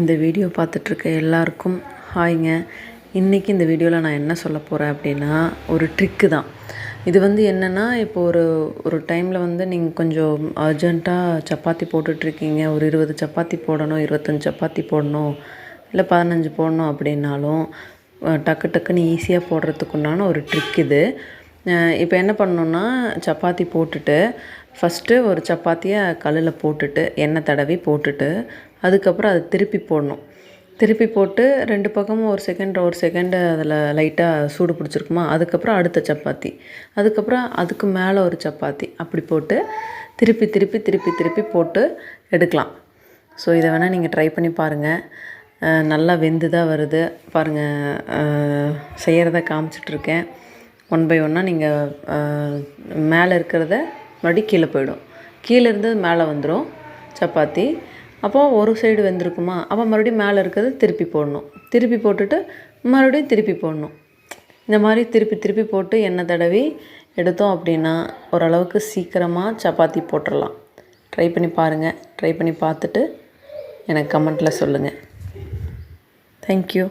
இந்த வீடியோ பார்த்துட்ருக்க எல்லாருக்கும் ஹாய்ங்க. இன்றைக்கி இந்த வீடியோவில் நான் என்ன சொல்ல போகிறேன் அப்படின்னா ஒரு ட்ரிக்கு தான். இது வந்து என்னென்னா இப்போ ஒரு ஒரு டைமில் வந்து நீங்கள் கொஞ்சம் அர்ஜெண்ட்டாக சப்பாத்தி போட்டுட்ருக்கீங்க. ஒரு இருபது சப்பாத்தி போடணும் இருபத்தஞ்சி சப்பாத்தி போடணும் இல்லை பதினஞ்சு போடணும் அப்படின்னாலும் டக்கு டக்குன்னு ஈஸியாக போடுறதுக்குண்டான ஒரு ட்ரிக் இது. இப்போ என்ன பண்ணணுன்னா சப்பாத்தி போட்டுட்டு ஃபஸ்ட்டு ஒரு சப்பாத்தியை கல்லில் போட்டுட்டு எண்ணெய் தடவி போட்டுட்டு அதுக்கப்புறம் அதை திருப்பி போடணும். திருப்பி போட்டு ரெண்டு பக்கமும் ஒரு செகண்ட் ஒரு செகண்டு அதில் லைட்டாக சூடு பிடிச்சிருக்குமா அதுக்கப்புறம் அடுத்த சப்பாத்தி. அதுக்கப்புறம் அதுக்கு மேலே ஒரு சப்பாத்தி. அப்படி போட்டு திருப்பி திருப்பி திருப்பி திருப்பி போட்டு எடுக்கலாம். ஸோ இதை வேணால் நீங்கள் ட்ரை பண்ணி பாருங்கள் நல்லா வெந்து தான் வருது பாருங்கள் செய்கிறத காமிச்சிட்ருக்கேன் ஒன் பை ஒன்னாக நீங்கள் மேலே இருக்கிறத மறுபடியும் கீழே போயிடும். கீழே இருந்தது மேலே வந்துடும் சப்பாத்தி. அப்போது ஒரு சைடு வெந்திருக்குமா? அப்போ மறுபடியும் மேலே இருக்கிறது திருப்பி போடணும். திருப்பி போட்டுட்டு மறுபடியும் திருப்பி போடணும். இந்த மாதிரி திருப்பி திருப்பி போட்டு எண்ணெய் தடவி எடுத்தோம் அப்படின்னா ஓரளவுக்கு சீக்கிரமாக சப்பாத்தி போட்டுடலாம் ட்ரை பண்ணி பாருங்கள் ட்ரை பண்ணி பார்த்துட்டு எனக்கு கமெண்ட்டில் சொல்லுங்கள் தேங்க்யூ